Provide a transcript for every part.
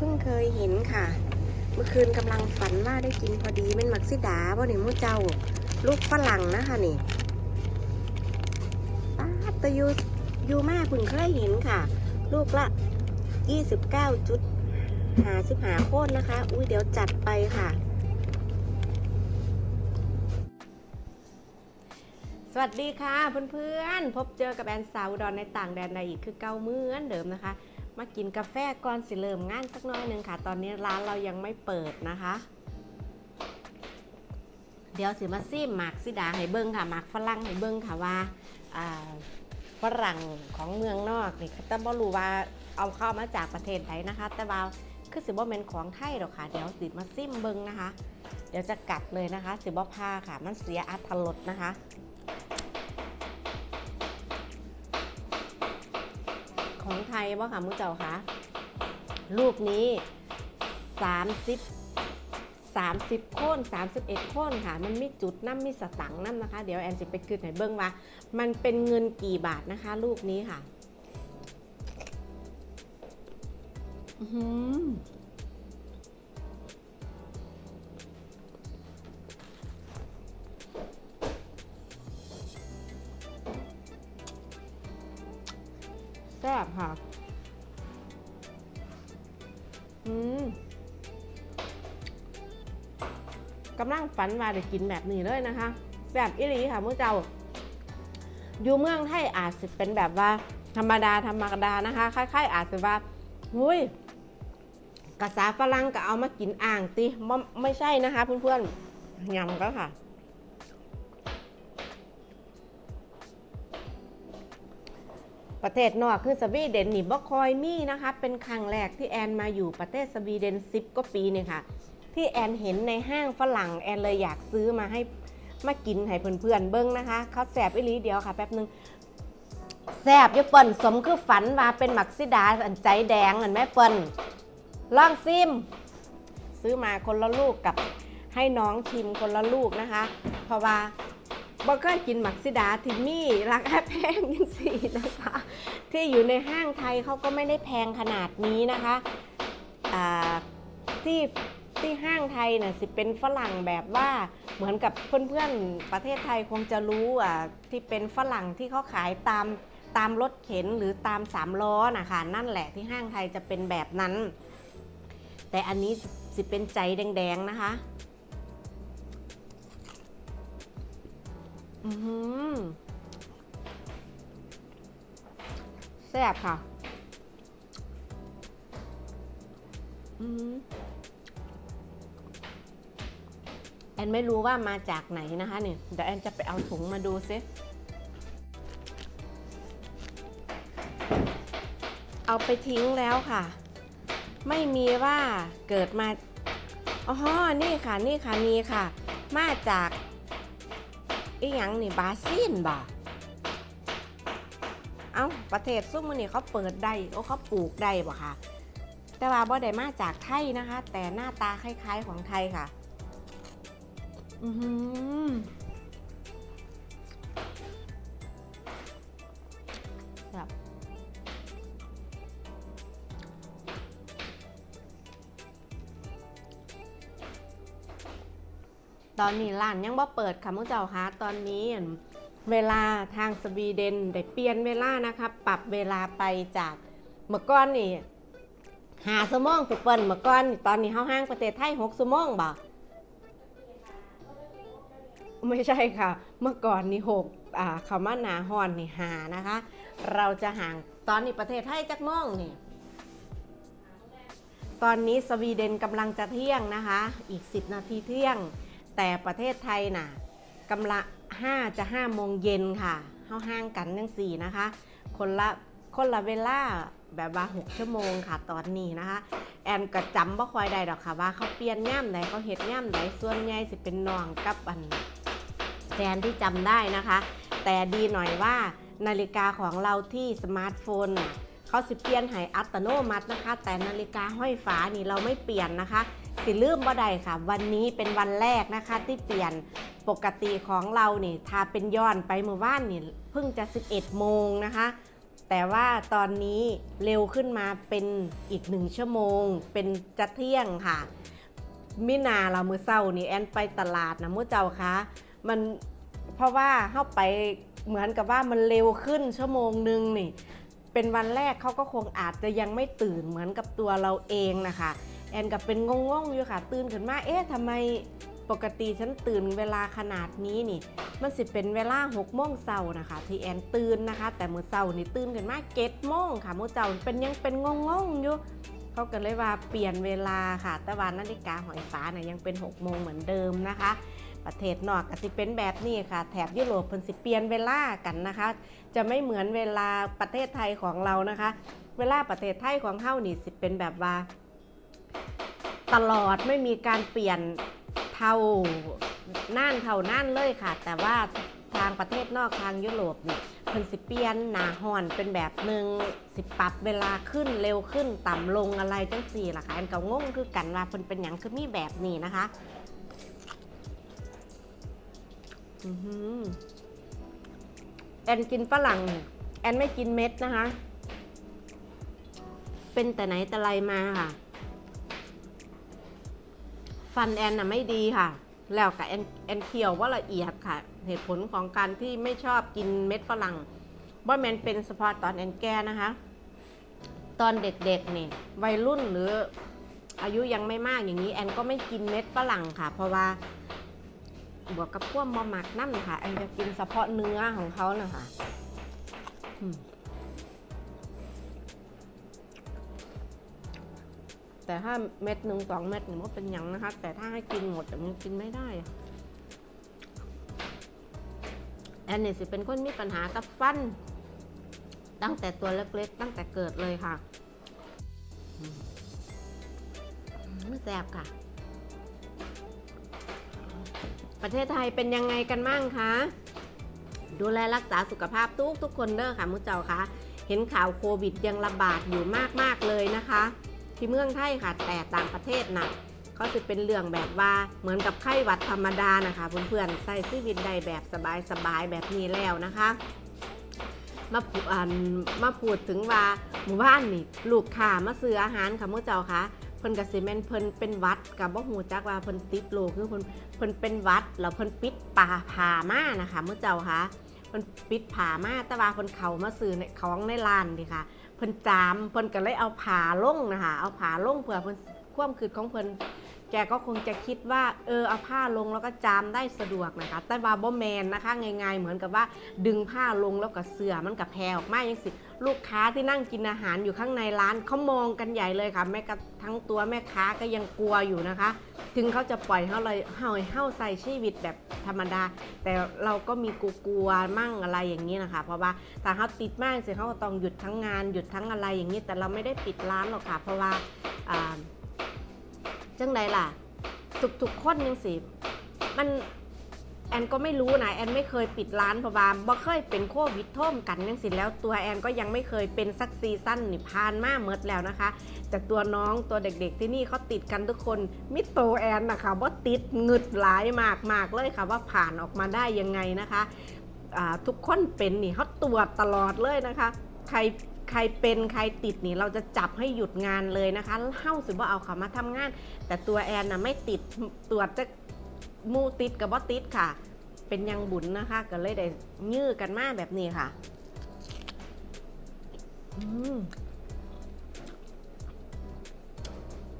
เพิ่งเคยเห็นค่ะ เมื่อคืนกำลังฝันว่าได้กินพอดีเป็นมักซิดาบ่เนี่ยมูเจ้า ลูกฝรั่งนะคะนี่ป้าตะยูยูมาเพิ่งเคยเห็นค่ะ ลูกละ 29จุดหาสิบหาโคนนะคะ อุ้ยเดี๋ยวจัดไปค่ะ สวัสดีค่ะเพื่อนๆ พบเจอกับแอนสาวดอนในต่างแดนใดอีกคือเก่ามือเมือนเดิมนะคะ มากินกาแฟก่อนสิเริ่มงานสักน้อยหนึ่งค่ะ ตอนนี้ร้านเรายังไม่เปิดนะคะ เดี๋ยวสิมาซิมหมากซิดาให้เบิ้งค่ะหมากฝรั่งให้เบิ้งค่ะว่าฝรั่งของเมืองนอกนี่แต่บ่รู้ว่าเอาเข้ามาจากประเทศไหนนะคะ แต่ว่าคือสิบ่เป็นของไทยหรอกค่ะ เดี๋ยวสิมาซิมเบิ้งนะคะ เดี๋ยวจะกัดเลยนะคะ สิบ่พาค่ะ มันเสียอัตรสนะคะ ของไทยว่าค่ะมุเจ้าคะลูกนี้ 30 30โค่น31โค่นค่ะ มันมีจุดน้ำมีสตังค์น้ำนะคะ เดี๋ยวแอนสิไปคืนให้เบิ้งว่า มันเป็นเงินกี่บาทนะคะลูกนี้ค่ะ อือ แซ่บค่ะ อืมกำลังฝันว่าได้กินแบบนี้เลยนะคะแบบอิลีค่ะมุเจ้า อยู่เมืองไทยอาจจะเป็นแบบว่า ธรรมดาธรรมดานะคะคล้ายๆ อาจจะว่าหุยกระสาฝรั่งก็เอามากินอ่างติไม่ไม่ใช่นะคะเพื่อนๆยำก็ค่ะ ประเทศนอกคือสวีเดนนี่บ่คอยมีนะคะเป็นครั้งแรกที่แอนมาอยู่ประเทศสวีเดน10กว่าปีเนี่ยค่ะ ที่แอนเห็นในห้างฝรั่งแอนเลยอยากซื้อมาให้มากินให้เพื่อนๆเบิ้งนะคะเขาแสบอีหลีเดียวค่ะแป๊บนึงแสบยเปิ้นสมคือฝันว่าเป็นหมักซิดาอันใจแดงอันแม่เปิ้นลองซิม ซื้อมาคนละลูกกับให้น้องชิมคนละลูกนะคะ เพราะว่า บ่เคยกินหมักซิดาที่มีราคาแพงยังสี่นะคะ ที่อยู่ในห้างไทยเขาก็ไม่ได้แพงขนาดนี้นะคะที่ที่ห้างไทยเนี่ยสิเป็นฝรั่งแบบว่าเหมือนกับเพื่อนๆประเทศไทยคงจะรู้อ่าที่เป็นฝรั่งที่เขาขายตามตามรถเข็นหรือตามสามล้อนะคะนั่นแหละที่ห้างไทยจะเป็นแบบนั้น แต่อันนี้สิเป็นใจแดงๆนะคะ อือหือแซ่บค่ะ อืมแอนไม่รู้ว่ามาจากไหนนะคะเนี่ยเดี๋ยวแอนจะไปเอาถุงมาดูซิเอาไปทิ้งแล้วค่ะ ไม่มีว่าเกิดมาอ๋อนี่ค่ะ นี่ค่ะ มีค่ะ มาจาก อีหยังนี่บาซินบ่เอาประเทศซุ้มมือนี่เขาเปิดได้โอ้เขาปลูกได้บ่ค่ะ แต่ว่าบ่ได้มาจากไทยนะคะ แต่หน้าตาคล้ายๆของไทยค่ะ อือหือ ตอนนี้ร้านยังบ่เปิดค่ะมุเจ้าคะตอนนี้เวลาทางสวีเดนได้เปลี่ยนเวลานะคะ ปรับเวลาไปจากเมื่อก่อนนี่หาสมองไปเปิ้นเมื่อก่อนตอนนี้เฮาห้างประเทศไทยหกสมองบ่ไม่ใช่ค่ะ เมื่อก่อนนี่หกอ่าคำว่าหนาฮอนนี่หานะคะ เราจะห่างตอนนี้ประเทศไทยจักมองนี่ตอนนี้สวีเดนกำลังจะเที่ยงนะคะ อีก 10 นาทีเที่ยง แต่ประเทศไทยน่ะกำลัง5จะ5โมงเย็นค่ะเฮาห่างกันยังสี่นะคะ คนละคนละเวลาแบบว่า 6 ชั่วโมงค่ะตอนนี้นะคะ แอนก็จำบ่ค่อยได้ดอกค่ะว่าเขาเปลี่ยนย่ำไหนเขาเฮ็ดย่ำไหนส่วนใหญ่สิเป็นนองกับอันแทนที่จำได้นะคะ แต่ดีหน่อยว่านาฬิกาของเราที่สมาร์ทโฟนเขาสิเปลี่ยนให้อัตโนมัตินะคะ แต่นาฬิกาห้อยฝานี่เราไม่เปลี่ยนนะคะ สิลืมบ่ได้ค่ะ วันนี้เป็นวันแรกนะคะ ที่เปลี่ยนปกติของเรานี่ถ้าเป็นย้อนไปเมื่อวานนี่เพิ่งจะ 11 โมงนะคะ แต่ว่าตอนนี้เร็วขึ้นมาเป็นอีกหนึ่งชั่วโมง เป็นจะเที่ยงค่ะมินาเรามือเศร้านี่แอนไปตลาดนะมู้เจ้าคะมันเพราะว่าเข้าไปเหมือนกับว่ามันเร็วขึ้นชั่วโมงหนึ่งนี่เป็นวันแรกเขาก็คงอาจจะยังไม่ตื่นเหมือนกับตัวเราเองนะคะ แอนกับเป็นงงๆอยู่ค่ะ ตื่นขึ้นมา เอ๊ะทำไมปกติฉันตื่นเวลาขนาดนี้นี่ มันสิเป็นเวลา6โมงเช้านะคะ ที่แอนตื่นนะคะ แต่มื้อเช้านี่ตื่นขึ้นมาเก็ดโมงค่ะมื้อเช้าเป็นยังเป็นงงๆอยู่เขาก็เลยว่าเปลี่ยนเวลาค่ะ แต่ว่านาฬิกาหอยฟ้าเนี่ยยังเป็น6โมงเหมือนเดิมนะคะ ประเทศนอกก็สิเป็นแบบนี้ค่ะ แถบยุโรปเพิ่นสิเปลี่ยนเวลากันนะคะ จะไม่เหมือนเวลาประเทศไทยของเรานะคะ เวลาประเทศไทยของเฮานี่สิเป็นแบบว่า ตลอดไม่มีการเปลี่ยนเท่าน่านเท่าน่านเลยค่ะ แต่ว่าทางประเทศนอกทางยุโรปนี่เพิ่นสิเปลี่ยนหนาหอนเป็นแบบหนึ่งสิปรับเวลาขึ้นเร็วขึ้นต่ำลงอะไรจังสี่ล่ะค่ะอันก็งงคือกันว่าเพิ่นเป็นหยังคือมีแบบนี้นะคะอือแอนกินฝรั่ง แอนไม่กินเม็ดนะคะ เป็นแต่ไหนแต่ไรมาค่ะ ฟันแอนน่ะไม่ดีค่ะ แล้วกับแอนแอนเคียวว่าละเอียดค่ะ เหตุผลของการที่ไม่ชอบกินเม็ดฝรั่งว่าแมนเป็นเฉพาะตอนแอนแก่นะคะ ตอนเด็กๆนี่วัยรุ่นหรืออายุยังไม่มากอย่างนี้ แอนก็ไม่กินเม็ดฝรั่งค่ะ เพราะว่าบวกกับพวกมอหมักนั่นค่ะแอนจะกินเฉพาะเนื้อของเขานะคะ แต่ถ้าเม็ดหนึ่งสองเม็ดเนี่ยมันก็เป็นหยังนะคะ แต่ถ้าให้กินหมดแต่มันกินไม่ได้แอนเนี่ยสิเป็นคนมีปัญหากับฟัน ตั้งแต่ตัวเล็กๆ ตั้งแต่เกิดเลยค่ะอืมอืมแซ่บค่ะ ประเทศไทยเป็นยังไงกันมั่งคะดูแลรักษาสุขภาพทุกทุกคนเด้อค่ะมุกเจ้าคะเห็นข่าวโควิดยังระบาดอยู่มากๆเลยนะคะ ที่เมืองไทยค่ะ แต่ต่างประเทศนะเขาจะเป็นเรื่องแบบว่าเหมือนกับไข้หวัดธรรมดานะคะเพื่อนๆใส่ชีวิตได้แบบสบายๆแบบนี้แล้วนะคะมาพูอันมาพูดถึงว่าหมู่บ้านนี่ลูกค้ามาซื้ออาหารค่ะมุกเจ้าคะเพิ่นกสิเมนเพิ่นเป็นวัดกับบ่ฮู้จักว่าเพิ่นติดโรคคือเพิ่นเพิ่นเป็นวัดแล้วเพิ่นปิดป่าผ่ามานะคะมุกเจ้าคะ เพิ่นปิดผามาแต่ว่าเพิ่นเขามาซื้อในของในร้านดิค่ะเพิ่นจามเพิ่นก็เลยเอาผาลงนะคะเอาผาลงเผื่อเพิ่นความคืดของเพิ่นแกก็คงจะคิดว่าเออเอาผ้าลงแล้วก็จามได้สะดวกนะคะ แต่ว่าบ่แมนนะคะง่ายๆเหมือนกับว่าดึงผ้าลงแล้วก็เสือมันกับแพรออกมาอย่างสิ ลูกค้าที่นั่งกินอาหารอยู่ข้างในร้านเขามองกันใหญ่เลยค่ะ แม้กระทั่งตัวแม่ค้าก็ยังกลัวอยู่นะคะ ถึงเขาจะปล่อยเขาเลยเฮาเฮาใส่ชีวิตแบบธรรมดา แต่เราก็มีกลัวมั่งอะไรอย่างนี้นะคะ เพราะว่าถ้าเขาติดมากสิเขาต้องหยุดทั้งงานหยุดทั้งอะไรอย่างนี้แต่เราไม่ได้ปิดร้านหรอกค่ะ เพราะว่าจังใดล่ะทุกๆคนยังสิมัน แอนก็ไม่รู้นะแอนไม่เคยปิดร้านเพราะว่าบ่เคยเป็นโควิดท่วมกันยังสิแล้วตัวแอนก็ยังไม่เคยเป็นสักซีซั่นนี่ผ่านมาเมดแล้วนะคะจากตัวน้องตัวเด็กๆที่นี่เขาติดกันทุกคนมิโตแอนนะคะว่าติดเงึดหลายมากมากเลยค่ะว่าผ่านออกมาได้ยังไงนะคะทุกคนเป็นนี่เขาตรวจตลอดเลยนะคะ ใครใครเป็นใครติดนี่เราจะจับให้หยุดงานเลยนะคะเฮ้าสิว่าเอาเขามาทำงาน แต่ตัวแอนนะไม่ติดตรวจจะ มูติดกับว่ติดค่ะ เป็นยังบุญนะคะ ก็เลยได้ยื้อกันมาแบบนี้ค่ะอืม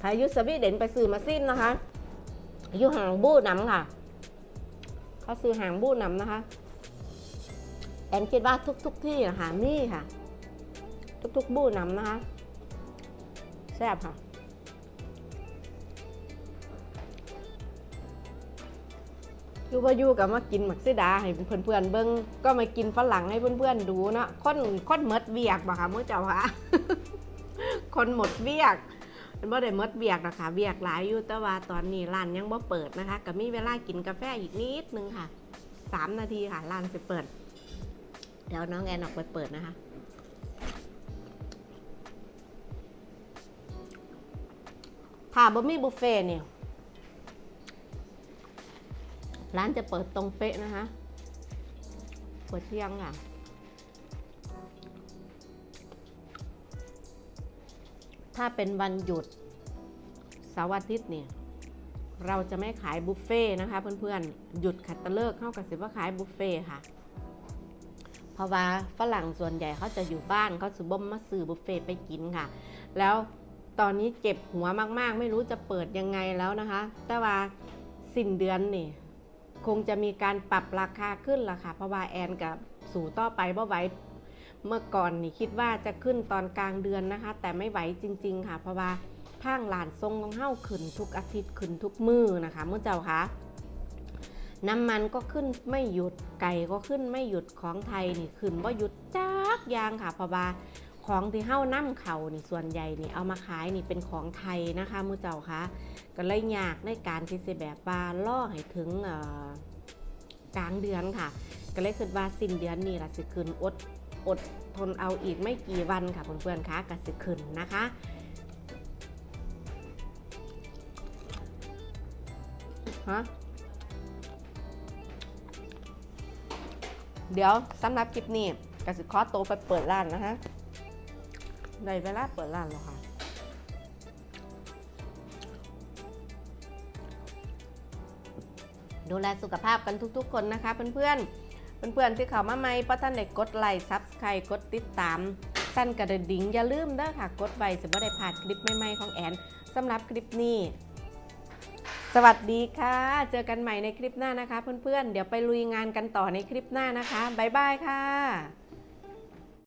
ถ้ายุสวีเดนไปซื้อมาสิ้นนะคะอยุห่างบู้น้ำค่ะ เขาซื้อห่างบู้น้ำนะคะ แอนคิดว่าทุกๆทที่นะคะมีค่ะ ทุกๆบู้น้ำนะคะแซ่บค่ะ อยู่ว่าอยู่กับมากินหมักซิดาให้เพื่อนๆเบิ้งก็มากินฝรั่งให้เพื่อนๆดูเนาะคนคนหมดเวียกบ่ค่ะมื้อเจ้าค่ะคนหมดเวียกเป็นบ่ได้มดเวียกนะคะเวียกหลายอยู่แต่ว่าตอนนี้ร้านยังบ่เปิดนะคะก็มีเวลากินกาแฟอีกนิดนึงค่ะสามนาทีค่ะร้านจะเปิด เดี๋ยวน้องแอนออกไปเปิดนะคะถ้าบ่มีบุฟเฟ่เนี่ย ร้านจะเปิดตรงเป๊ะนะคะเปิดเที่ยงค่ะถ้าเป็นวันหยุดเสาร์อาทิตย์เนี่ยเราจะไม่ขายบุฟเฟ่ต์นะคะเพื่อนๆ หยุดขัดตะเลิกเข้ากับสิว่าขายบุฟเฟ่ต์ค่ะ เพราะว่าฝรั่งส่วนใหญ่เขาจะอยู่บ้านเขาสืบ่มมาซื้อบุฟเฟ่ต์ไปกินค่ะ แล้วตอนนี้เจ็บหัวมากๆ ไม่รู้จะเปิดยังไงแล้วนะคะ แต่ว่าสิ้นเดือนนี่ คงจะมีการปรับราคาขึ้นละค่ะ เพราะว่าแอนกับสู่ต่อไปบ่ไหวเมื่อก่อนนี่คิดว่าจะขึ้นตอนกลางเดือนนะคะ แต่ไม่ไหวจริง ๆ ค่ะ เพราะว่าทางหลานทรงของเฮ้าขึ้นทุกอาทิตย์ขึ้นทุกมือนะคะเมื่อเจ้าคะน้ำมันก็ขึ้นไม่หยุดไก่ก็ขึ้นไม่หยุดของไทยนี่ขึ้นว่าหยุดจักอยางค่ะเพราะว่า ของที่เฮ้าน้ำเขานี่ส่วนใหญ่นี่เอามาขายนี่เป็นของไทยนะคะมือเจ้าคะก็เลยยากในการที่จะแบบว่าล่อให้ถึงกลางเดือนค่ะ ก็เลยคิดว่าสิ้นเดือนนี่ละสิคืนอดอดทนเอาอีกไม่กี่วันค่ะเพื่อนๆคะก็สิคืนนะคะฮะเดี๋ยวสำหรับคลิปนี้กสิขอโตไปเปิดร้านนะฮะ ได้เวลาเปิดร้านแล้วค่ะ ดูแลสุขภาพกันทุกๆ คนนะคะเพื่อนๆ เพื่อนๆที่เข้ามาใหม่เพราท่านได้กดไลค์ซับสไครต์กดติดตามสั่นกระดิ่งอย่าลืมเด้อค่ะ กดไว้จะไม่ได้พลาดคลิปใหม่ๆของแอนสำหรับคลิปนี้ สวัสดีค่ะ เจอกันใหม่ในคลิปหน้านะคะ เพื่อนๆ เดี๋ยวไปลุยงานกันต่อในคลิปหน้านะคะบ๊ายบายค่ะ